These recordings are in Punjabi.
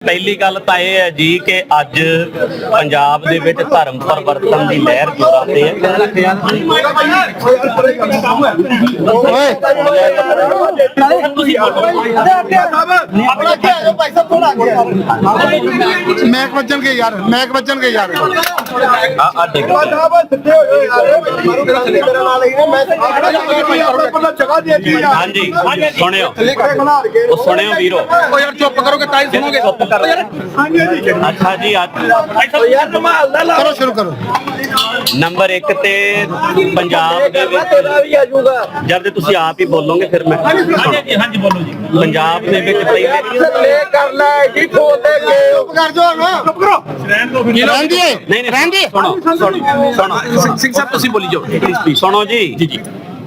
ਪਹਿਲੀ ਗੱਲ ਤਾਂ ਇਹ ਹੈ ਜੀ ਕਿ ਅੱਜ ਪੰਜਾਬ ਦੇ ਵਿੱਚ ਧਰਮ ਪਰਿਵਰਤਨ ਦੀ ਲਹਿਰ ਜੋਰਾਂ ਤੇ ਹੈ। ਮੈਕ ਵੱਜਣਗੇ ਯਾਰ ਮੈਕ ਵੱਜਣਗੇ ਯਾਰ। ਆ ਆ। ਹਾਂਜੀ ਸੁਣਿਓ। ਉਹ ਸੁਣਿਓ ਵੀਰੋ। ਓ ਯਾਰ ਚੁੱਪ ਕਰੋਗੇ ਤਾਂ ਹੀ ਸੁਣੋਗੇ। ਚੁੱਪ ਕਰ ਅੱਛਾ ਜੀ ਅੱਜ ਕਰੋ ਸ਼ੁਰੂ ਕਰੋ। ਨੰਬਰ 1 ਤੇ ਪੰਜਾਬ ਦੇ ਵਿੱਚ ਜਦ ਤੇ ਤੁਸੀਂ ਆਪ ਹੀ ਬੋਲੋਗੇ ਫਿਰ ਮੈਂ ਹਾਂਜੀ ਹਾਂਜੀ ਬੋਲੋ ਜੀ। ਪੰਜਾਬ ਦੇ ਵਿੱਚ ਪਹਿਲੇ ਚੁੱਪ ਕਰ ਜਾਓ ਨਾ ਚੁੱਪ ਕਰੋ। ਰਹਿੰਦੀ ਨਹੀਂ ਨਹੀਂ ਰਹਿੰਦੀ ਸੁਣੋ ਸੁਣੋ ਸੁਣੋ। ਸਿੰਘ ਸਾਹਿਬ ਤੁਸੀਂ ਬੋਲੀ ਜਾਓ ਸੁਣੋ ਜੀ। ਜੀ ਜੀ।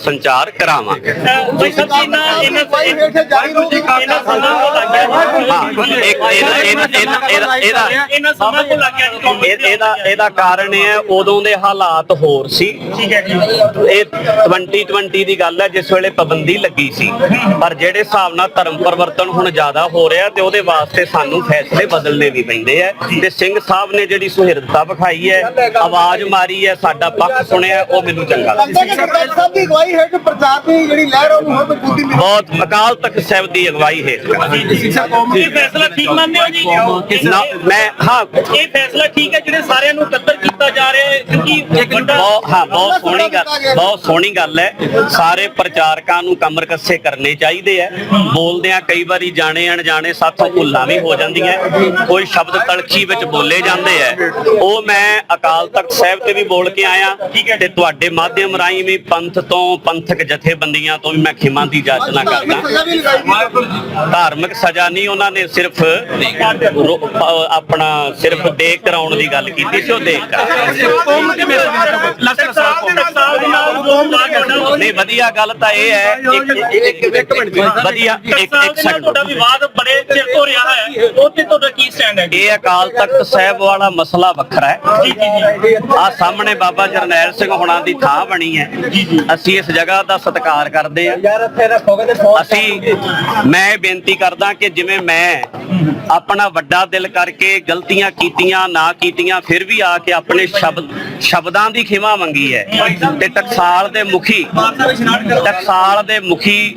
ਸੰਚਾਰ ਕਰਾਵਾਂਗੇ। ਭਾਈ ਸਾਹਿਬ ਜੀ ਇਹਨਾਂ ਇਹਨਾਂ ਇਹਨਾਂ ਸਮਾਂ ਕੋ ਲੱਗ ਗਿਆ ਹਾਂ ਇੱਕ ਇਹਦਾ ਇਹਦਾ ਇਹਦਾ ਇਹਦਾ ਇਹਦਾ ਇਹਨਾਂ ਸਮਾਂ ਕੋ ਲੱਗ ਗਿਆ ਜੀ ਕਾਂਗਰਸ ਇਹ- ਇਹਦਾ ਇਹਦਾ ਕਾਰਨ ਇਹ ਹੈ ਉਦੋਂ ਦੇ ਹਾਲਾਤ ਹੋਰ ਸੀ। ਠੀਕ ਹੈ ਜੀ। ਇਹ 2020 ਦੀ ਗੱਲ ਹੈ ਜਿਸ ਵੇਲੇ ਪਾਬੰਦੀ ਲੱਗੀ ਸੀ। ਪਰ ਜਿਹੜੇ ਹਿਸਾਬ ਨਾਲ ਧਰਮ ਪਰਿਵਰਤਨ ਹੁਣ ਜ਼ਿਆਦਾ ਹੋ ਰਿਹਾ ਤੇ ਉਹਦੇ ਵਾਸਤੇ ਸਾਨੂੰ ਫੈਸਲੇ ਬਦਲਣੇ ਵੀ ਪੈਂਦੇ ਆ। ਤੇ ਸਿੰਘ ਸਾਹਿਬ ਨੇ ਜਿਹੜੀ ਸੁਹਿਰਦਤਾ ਵਿਖਾਈ ਹੈ ਆਵਾਜ਼ ਮਾਰੀ ਹੈ ਸਾਡਾ ਪੱਖ ਸੁਣਿਆ ਉਹ ਮੈਨੂੰ ਚੰਗਾ ਲੱਗਾ ਸਾਹਿਬ ਦੀ ਅਗਵਾਈ ਹੈ ਕਿ ਪ੍ਰਚਾਰ ਦੀ ਜਿਹੜੀ ਲਹਿਰ ਉਹਨੂੰ ਹੋਰ ਮਜ਼ਬੂਤੀ ਮਿਲੇ। ਬਹੁਤ ਅਕਾਲ ਤਖਤ ਸਾਹਿਬ ਦੀ ਅਗਵਾਈ ਹੈ ਇਹ ਫੈਸਲਾ ਠੀਕ ਮੰਨਦੇ ਹੋ ਜੀ? ਨਾ ਮੈਂ ਹਾਂ। ਇਹ ਫੈਸਲਾ ਠੀਕ ਹੈ ਜਿਹੜੇ ਸਾਰਿਆਂ ਨੂੰ ਇਕੱਤਰ ਕੀਤਾ ਜਾ ਰਿਹਾ ਹੈ ਕਿਉਂਕਿ ਇੱਕ ਵੱਡਾ ਬਹੁਤ ਹਾਂ ਬਹੁਤ ਸੋਹਣੀ ਗੱਲ ਬਹੁਤ ਸੋਹਣੀ ਗੱਲ ਹੈ। ਸਾਰੇ ਪ੍ਰਚਾਰਕਾਂ ਨੂੰ ਕਮਰ ਕੱਸੇ ਕਰਨੇ ਚਾਹੀਦੇ ਆ ਬੋਲਦਿਆਂ ਕਈ ਵਾਰੀ ਜਾਣੇ ਅਣਜਾਣੇ ਸਾਥੋਂ ਭੁੱਲਾਂ ਵੀ ਹੋ ਜਾਂਦੀਆਂ ਕੋਈ ਸ਼ਬਦ ਤਲਖੀ ਵਿੱਚ ਬੋਲੇ ਜਾਂਦੇ ਆ ਉਹ ਮੈਂ ਅਕਾਲ ਤਖਤ ਸਾਹਿਬ ਤੇ ਵੀ ਬੋਲ ਕੇ ਆਇਆ ਤੇ ਤੁਹਾਡੇ ਮਾਧਿਅਮ ਰਾਹੀਂ ਵੀ ਪੰਥ ਤੋਂ ਪੰਥਕ ਜਥੇਬੰਦੀਆਂ ਤੋਂ ਵੀ ਮੈਂ ਖਿਮਾ ਦੀ ਜਾਚਨਾ ਕਰਦਾ। ਧਾਰਮਿਕ ਸਜ਼ਾ ਨਹੀਂ ਉਹਨਾਂ ਨੇ ਸਿਰਫ ਆਪਣਾ ਸਿਰਫ ਦੇਖ ਕਰਾਉਣ ਦੀ ਗੱਲ ਕੀਤੀ ਸੀ ਉਹ ਦੇ ਦੇ ਨਹੀਂ ਵਧੀਆ ਗੱਲ ਤਾਂ ਇਹ ਹੈ ਇੱਕ ਇੱਕ ਇੱਕ ਮਿੰਟ ਵਧੀਆ ਇੱਕ ਇੱਕ ਤੁਹਾਡਾ ਸੈਕਿੰਡ। ਵਿਵਾਦ ਬੜੇ ਚਿਰ ਤੋਂ ਰਿਹਾ ਹੈ ਉਹ ਤੇ ਤੁਹਾਡਾ ਕੀ ਸਟੈਂਡ ਹੈ? ਜੀ ਇਹ ਅਕਾਲ ਤਖਤ ਸਾਹਿਬ ਵਾਲਾ ਮਸਲਾ ਵੱਖਰਾ ਹੈ। ਜੀ ਜੀ ਆ ਸਾਹਮਣੇ ਬਾਬਾ ਜਰਨੈਲ ਸਿੰਘ ਹੁਣਾਂ ਦੀ ਥਾਂ ਬਣੀ ਹੈ। ਅਸੀਂ ਇਸ ਜਗ੍ਹਾ ਦਾ ਸਤਿਕਾਰ ਕਰਦੇ ਹਾਂ ਯਾਰ ਇੱਥੇ ਰੱਖੋਗੇ ਤੇ ਅਸੀਂ ਮੈਂ ਬੇਨਤੀ ਕਰਦਾ ਕਿ ਜਿਵੇਂ ਮੈਂ ਆਪਣਾ ਵੱਡਾ ਦਿਲ ਕਰਕੇ ਗਲਤੀਆਂ ਕੀਤੀਆਂ ਨਾ ਕੀਤੀਆਂ ਫਿਰ ਵੀ ਆ ਕੇ ਆਪਣੇ ਸ਼ਬਦ ਸ਼ਬਦਾਂ ਦੀ ਖਿਮਾ ਮੰਗੀ ਹੈ। ਤੇ ਟਕਸਾਲ ਦੇ ਮੁਖੀ ਟਕਸਾਲ ਦੇ ਮੁਖੀ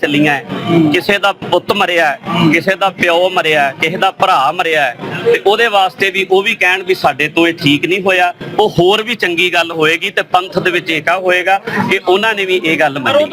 ਚੱਲੀਆਂ ਹੈ, ਕਿਸੇ ਦਾ ਪੁੱਤ ਮਰਿਆ ਹੈ, ਕਿਸੇ ਦਾ ਪਿਓ ਮਰਿਆ ਹੈ, ਕਿਸੇ ਦਾ ਭਰਾ ਮਰਿਆ ਹੈ, ਤੇ ਉਹਦੇ ਵਾਸਤੇ ਵੀ ਉਹ ਵੀ ਕਹਿਣ ਵੀ ਸਾਡੇ ਤੋਂ ਇਹ ਠੀਕ ਨਹੀਂ ਹੋਇਆ। ਉਹ ਹੋਰ ਵੀ ਚੰਗੀ ਗੱਲ ਹੋਏਗੀ ਤੇ ਪੰਥ ਦੇ ਵਿੱਚ ਏਕਾ ਹੋਏਗਾ ਕਿ ਉਹਨਾਂ ਨੇ ਵੀ ਇਹ ਗੱਲ ਮੰਨੀ।